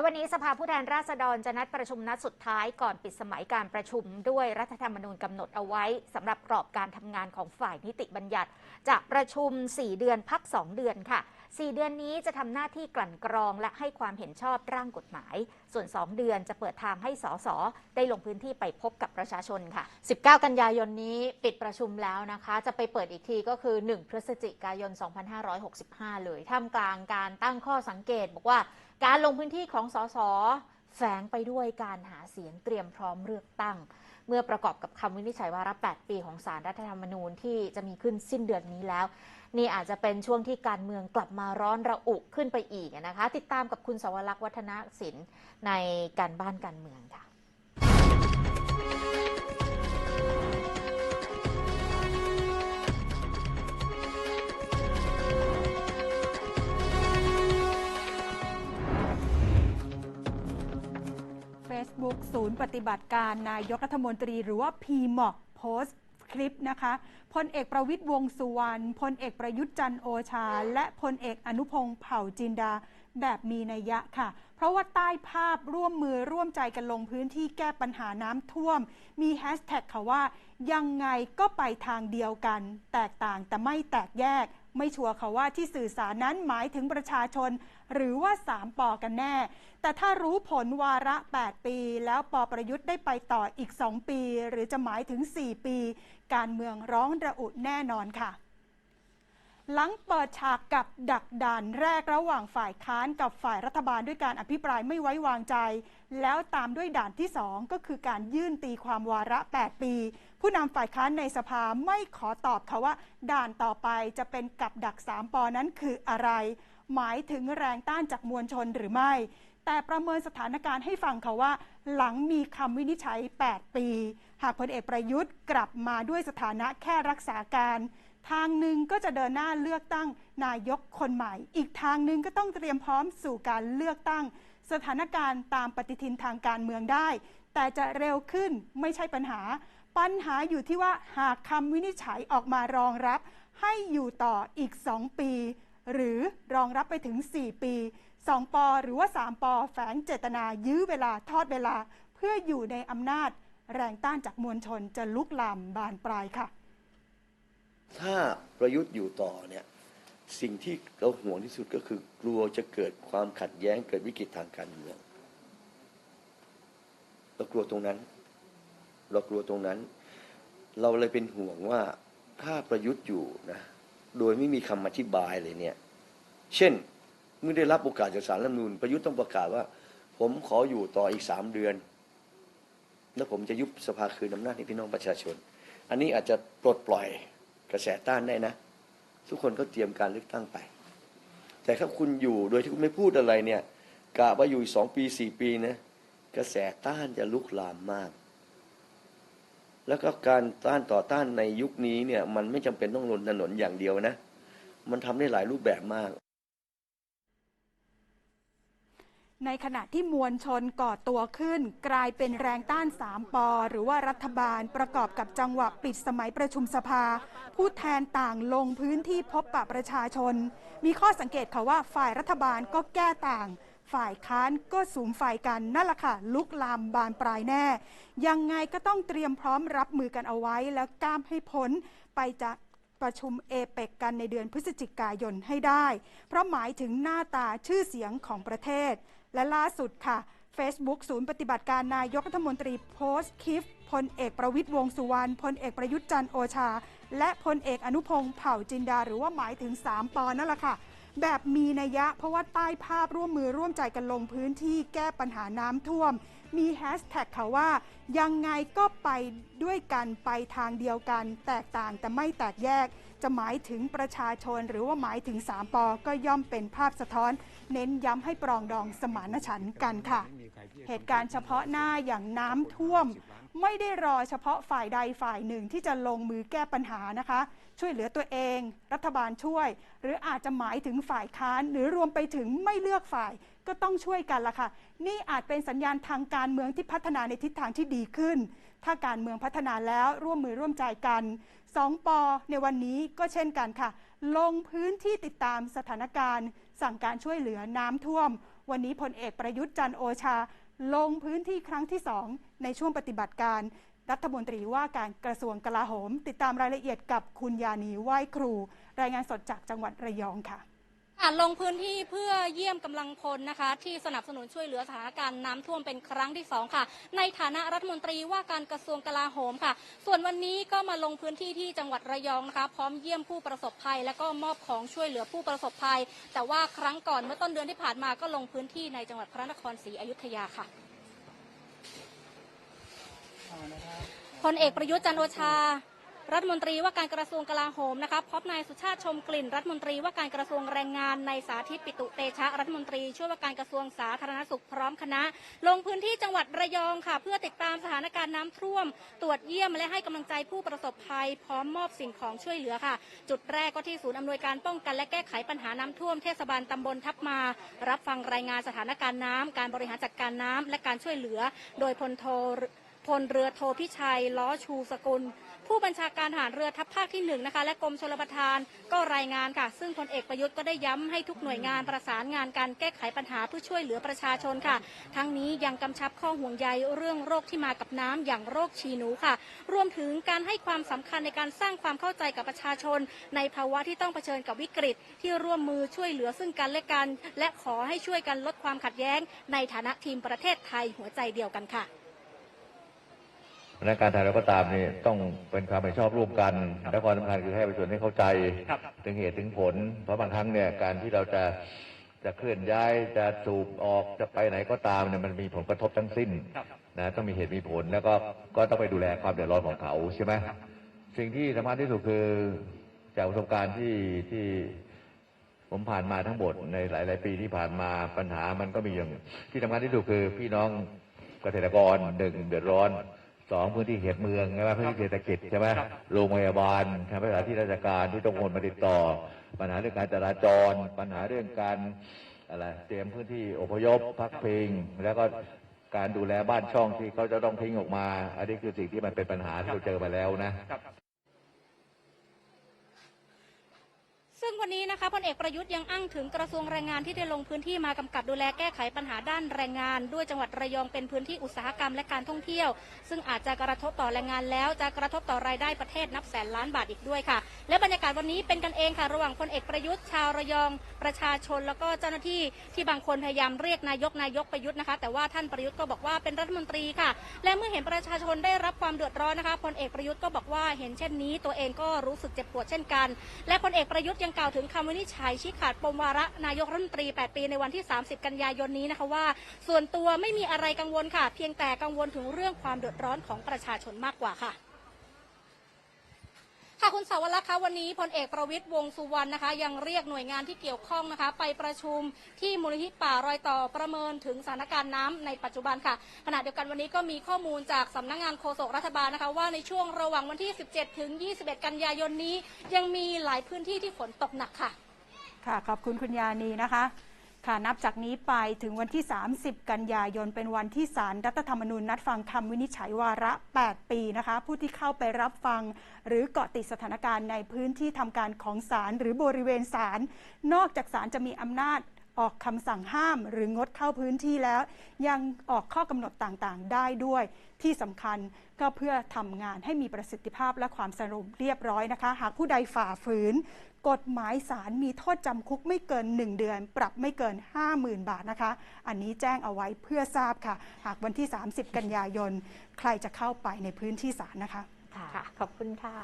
และวันนี้สภาผู้แทนราษฎรจะนัดประชุมนัดสุดท้ายก่อนปิดสมัยการประชุม ด้วยรัฐธรรมนูญกำหนดเอาไว้สำหรับกรอบการทำงานของฝ่ายนิติบัญญัติ จะประชุม 4 เดือนพัก 2 เดือนค่ะ 4 เดือนนี้จะทำหน้าที่กลั่นกรองและให้ความเห็นชอบร่างกฎหมาย ส่วน 2 เดือนจะเปิดทางให้สสได้ลงพื้นที่ไปพบกับประชาชนค่ะ 19 กันยายนนี้ปิดประชุมแล้วนะคะ จะไปเปิดอีกทีก็คือ 1 พฤศจิกายน 2565 เลยท่ามกลางการตั้งข้อสังเกตบอกว่า การลงพื้นที่ของสสแฝงไปด้วยการหาเสียงเตรียมพร้อมเลือกตั้ง เมื่อประกอบกับคำวินิจฉัยวาระ 8 ปีของสารรัฐธรรมนูญที่จะมีขึ้นสิ้นเดือนนี้แล้ว นี่อาจจะเป็นช่วงที่การเมืองกลับมาร้อนระอุขึ้นไปอีกนะคะ ติดตามกับคุณสวรักษ์วัฒนศิลป์ในการบ้านการเมืองค่ะ นย์ปฏิบัติการนายกรัฐมนตรี หรือว่า PMOC โพสต์คลิปนะคะพลเอกประวิตยวงสุวรรณพลเอกประยุทธ์จันโอชา และพลเอกอนุพงษ์เผ่าจินดาแบบมีนัยยะค่ะ เพราะว่าใต้ภาพร่วมมือร่วมใจกันลงพื้นที่แก้ปัญหาน้ำท่วม มีแฮชแท็กค่ะว่า ยังไงก็ไปทางเดียวกัน แตกต่างแต่ไม่แตกแยก ไม่ชัวร์ค่ะว่าที่สื่อสารนั้นหมายถึงประชาชน หรือว่า 3ปอกันแน่ แต่ถ้ารู้ผลวาระ 8 ปี แล้วปอประยุทธ์ได้ไปต่ออีก 2 ปี หรือจะหมายถึง 4 ปี การเมืองร้องระอุแน่นอนค่ะ หลังเปิดฉากกับดักด่านแรกระหว่างฝ่ายค้านกับฝ่ายรัฐบาลด้วยการอภิปรายไม่ไว้วางใจ แล้วตามด้วยด่านที่ 2 ก็คือการยื่นตีความวาระ 8 ปี ผู้นำฝ่ายค้านในสภาไม่ขอตอบค่ะว่า ด่านต่อไปจะเป็นกับดัก 3ปอนั้นคืออะไร หมายถึงแรงต้านจากมวลชนหรือไม่ แต่ประเมินสถานการณ์ให้ฟังค่ะว่า หลังมีคำวินิจฉัย 8 ปี หากพลเอกประยุทธ์กลับมาด้วยสถานะแค่รักษาการ ทางหนึ่งก็จะเดินหน้าเลือกตั้งนายกคนใหม่ อีกทางหนึ่งก็ต้องเตรียมพร้อมสู่การเลือกตั้ง สถานการณ์ตามปฏิทินทางการเมืองได้ แต่จะเร็วขึ้นไม่ใช่ปัญหา ปัญหาอยู่ที่ว่าหากคำวินิจฉัยออกมารองรับ ให้อยู่ต่ออีก 2 ปี หรือรองรับไปถึง 4 ปี 2 ปอหรือว่า 3 ปอแฝงเจตนายื้อเวลาทอดเวลา เพื่ออยู่ในอำนาจ แรงต้านจากมวลชนจะลุกลามบานปลายค่ะ ถ้าประยุทธ์อยู่ต่อเนี่ยสิ่งที่เราห่วงที่สุดก็คือกลัวจะเกิดความขัดแย้งเกิดวิกฤตทางการเมืองเรากลัวตรงนั้น เรากลัวตรงนั้น เราเลยเป็นห่วงว่าถ้าประยุทธ์อยู่นะโดยไม่มีคำอธิบายเลยเนี่ย เช่นเมื่อได้รับโอกาสจากสารรัฐมนูญประยุทธ์ต้องประกาศว่า ผมขออยู่ต่ออีกสามเดือน แล้วผมจะยุบสภาคืนอำนาจให้พี่น้องประชาชน อันนี้อาจจะปลดปล่อย กระแสต้านได้นะ ทุกคนก็เตรียมการเลือกตั้งไป แต่ถ้าคุณอยู่โดยที่คุณไม่พูดอะไรเนี่ยกะว่าอยู่สองปีสี่ปีนะกระแสต้านจะลุกลามมาก แล้วก็การต้านต่อต้านในยุคนี้เนี่ย มันไม่จำเป็นต้องลนถนนอย่างเดียวนะ มันทำได้หลายรูปแบบมาก ในขณะที่มวลชนก่อตัวขึ้น กลายเป็นแรงต้าน 3 ปอ หรือว่ารัฐบาลประกอบกับจังหวะปิดสมัยประชุมสภา ผู้แทนต่างลงพื้นที่พบปะประชาชน มีข้อสังเกตค่ะว่าฝ่ายรัฐบาลก็แก้ต่าง ฝ่ายค้านก็สูมไฟกันนั่นแหละค่ะลุกลามบานปลายแน่ ยังไงก็ต้องเตรียมพร้อมรับมือกันเอาไว้ แล้วก้ามให้พ้นไปจากประชุมเอเปกกันในเดือนพฤศจิกายนให้ได้ เพราะหมายถึงหน้าตาชื่อเสียงของประเทศ และล่าสุดค่ะ Facebook ศูนย์ปฏิบัติการนายกรัฐมนตรีโพสต์คลิปพลเอกประวิตยวงสุวรรณพลเอกประยุทธ์จันโอชา และพลเอกอนุพงษ์เผ่าจินดา หรือว่าหมายถึง 3 ปอนั่นแหละค่ะ แบบมีนัยยะเพราะว่าใต้ภาพร่วมมือร่วมใจกันลงพื้นที่แก้ปัญหาน้ำท่วม มีแฮชแท็กค่ะว่า ยังไงก็ไปด้วยกันไปทางเดียวกัน แตกต่างแต่ไม่แตกแยก จะหมายถึงประชาชน หรือว่าหมายถึง3ปอก็ย่อมเป็นภาพสะท้อน เน้นย้ำให้ปรองดองสมานฉันท์กันค่ะ เหตุการณ์เฉพาะหน้าอย่างน้ำท่วม ไม่ได้รอเฉพาะฝ่ายใดฝ่ายหนึ่งที่จะลงมือแก้ปัญหานะคะ ช่วยเหลือตัวเอง รัฐบาลช่วย หรืออาจจะหมายถึงฝ่ายค้าน หรือรวมไปถึงไม่เลือกฝ่ายก็ต้องช่วยกันละค่ะ นี่อาจเป็นสัญญาณทางการเมืองที่พัฒนาในทิศทางที่ดีขึ้น ถ้าการเมืองพัฒนาแล้วร่วมมือร่วมใจกันสองปอในวันนี้ก็เช่นกันค่ะ ลงพื้นที่ติดตามสถานการณ์ สั่งการช่วยเหลือน้ำท่วม วันนี้พลเอกประยุทธ์จันโอชา ลงพื้นที่ครั้งที่สองในช่วงปฏิบัติการ รัฐมนตรีว่าการกระทรวงกลาโหม ติดตามรายละเอียดกับคุณยานีไหว้ครู รายงานสดจากจังหวัดระยองค่ะ ลงพื้นที่เพื่อเยี่ยมกำลังพลนะคะ ที่สนับสนุนช่วยเหลือสถานการณ์น้ำท่วมเป็นครั้งที่สองค่ะ ในฐานะรัฐมนตรีว่าการกระทรวงกลาโหมค่ะ ส่วนวันนี้ก็มาลงพื้นที่ที่จังหวัดระยองนะคะ พร้อมเยี่ยมผู้ประสบภัย และก็มอบของช่วยเหลือผู้ประสบภัย แต่ว่าครั้งก่อนเมื่อต้นเดือนที่ผ่านมาก็ลงพื้นที่ในจังหวัดพระนครศรีอยุธยาค่ะพลเอกประยุทธ์จันทร์โอชา รัฐมนตรีว่าการกระทรวงกลาโหมนะคะพบนายสุชาติชมกลิ่น รัฐมนตรีว่าการกระทรวงแรงงานในสาธิตปิตุเตชะรัฐมนตรีช่วยว่าการกระทรวงสาธารณสุขพร้อมคณะ ลงพื้นที่จังหวัดระยองค่ะ เพื่อติดตามสถานการณ์น้ำท่วม ตรวจเยี่ยมและให้กำลังใจผู้ประสบภัย พร้อมมอบสิ่งของช่วยเหลือค่ะ จุดแรกก็ที่ศูนย์อำนวยการป้องกันและแก้ไขปัญหาน้ำท่วมเทศบาลตำบลทับมา รับฟังรายงานสถานการณ์น้ำการบริหารจัดการน้ำและการช่วยเหลือ โดยพลโท พลเรือโทพิชัย ล้อชูสกุล ผู้บัญชาการทหารเรือทัพภาคที่หนึ่งนะคะและกรมชลประทานก็รายงานค่ะ ซึ่งพลเอกประยุทธ์ก็ได้ย้ำให้ทุกหน่วยงานประสานงานการแก้ไขปัญหาเพื่อช่วยเหลือประชาชนค่ะ ทั้งนี้ยังกำชับข้อห่วงใยเรื่องโรคที่มากับน้ำอย่างโรคฉีหนูค่ะ รวมถึงการให้ความสำคัญในการสร้างความเข้าใจกับประชาชน ในภาวะที่ต้องเผชิญกับวิกฤต ที่ร่วมมือช่วยเหลือซึ่งกันและกัน และขอให้ช่วยกันลดความขัดแย้ง ในฐานะทีมประเทศไทยหัวใจเดียวกันค่ะ นักงานไทยเราก็ตามนี่ต้องเป็นความเห็นชอบร่วมกันและความสำคัญคือให้ประชาชนให้เข้าใจ ถึงเหตุถึงผล เพราะบางครั้งเนี่ยการที่เราจะจะเคลื่อนย้ายจะสูบออกจะไปไหนก็ตามเนี่ยมันมีผลกระทบทั้งสิ้นนะต้องมีเหตุมีผลแล้วก็ก็ต้องไปดูแลความเดือดร้อนของเขาใช่ไหมสิ่งที่สำคัญที่สุดคือจากประสบการณ์ที่ที่ผมผ่านมาทั้งหมดในหลาย ๆ ปีที่ผ่านมาปัญหามันก็มีอย่างที่สำคัญที่สุดคือพี่น้องเกษตรกรหนึ่งเดือดร้อน สองพื้นที่เขตเมืองใช่ไหมพื้นที่เศรษฐกิจใช่ไหมโรงพยาบาลทางสถานที่ราชการที่ต้องคนมาติดต่อ ปัญหาเรื่องการจราจร ปัญหาเรื่องการอะไรเตรียมพื้นที่อพยพพักพิง แล้วก็การดูแลบ้านช่องที่เขาจะต้องทิ้งออกมา อันนี้คือสิ่งที่มันเป็นปัญหาที่เราเจอมาแล้วนะ ซึ่งวันนี้นะคะพลเอกประยุทธ์ยังอ้างถึงกระทรวงแรงงานที่ได้ลงพื้นที่มากำกับดูแลแก้ไขปัญหาด้านแรงงาน ด้วยจังหวัดระยองเป็นพื้นที่อุตสาหกรรมและการท่องเที่ยว ซึ่งอาจจะกระทบต่อแรงงานแล้วจะกระทบต่อรายได้ประเทศนับแสนล้านบาทอีกด้วยค่ะ และบรรยากาศวันนี้เป็นกันเองค่ะ ระหว่างพลเอกประยุทธ์ชาวระยองประชาชน แล้วก็เจ้าหน้าที่ที่บางคนพยายามเรียกนายกนายกประยุทธ์นะคะ แต่ว่าท่านประยุทธ์ก็บอกว่าเป็นรัฐมนตรีค่ะ และเมื่อเห็นประชาชนได้รับความเดือดร้อนนะคะพลเอกประยุทธ์ก็บอกว่าเห็นเช่นนี้ ตัวเองก็รู้สึกเจ็บปวดเช่นกัน และพลเอกประยุทธ์ยังกล่าวถึงคำวินิจฉัยชี้ขาดปมวาระนายกรัฐมนตรี 8 ปีในวันที่ 30 กันยายนนี้นะคะว่า ส่วนตัวไม่มีอะไรกังวลค่ะ เพียงแต่กังวลถึงเรื่องความเดือดร้อนของประชาชนมากกว่าค่ะ ค่ะคุณสาวรักษ์คะวันนี้พลเอกประวิตยวงสุวรรณนะคะ ยังเรียกหน่วยงานที่เกี่ยวข้องนะคะ ไปประชุมที่มูลนิธิป่ารอยต่อประเมินถึงสถานการณ์น้ำในปัจจุบันค่ะขณะเดียวกันวันนี้ก็มีข้อมูลจากสำนักงานโฆษกรัฐบาลนะคะ ว่าในช่วงระหว่างวันที่ 17 ถึง 21 กันยายนนี้ ยังมีหลายพื้นที่ที่ฝนตกหนักค่ะ ค่ะขอบคุณคุณยานีนะคะ ค่ะนับจากนี้ไปถึงวันที่ 30 กันยายน เป็นวันที่ศาลรัฐธรรมนูญนัดฟังคำวินิจฉัยวาระ 8 ปีนะคะ ผู้ที่เข้าไปรับฟัง หรือเกาะติดสถานการณ์ในพื้นที่ทำการของศาลหรือบริเวณศาลนอกจากศาลจะมีอำนาจ ออกคำสั่งห้ามหรืองดเข้าพื้นที่แล้ว ยังออกข้อกำหนดต่างๆ ได้ด้วย ที่สำคัญก็เพื่อทำงานให้มีประสิทธิภาพและความสรุปเรียบร้อยนะคะ หากผู้ใดฝ่าฝืน กฎหมายศาลมีโทษจำคุกไม่เกิน 1 เดือน ปรับไม่เกิน 50,000 บาทนะคะ อันนี้แจ้งเอาไว้เพื่อทราบค่ะ หากวันที่ 30 กันยายน ใครจะเข้าไปในพื้นที่ศาลนะคะ ค่ะ ขอบคุณค่ะ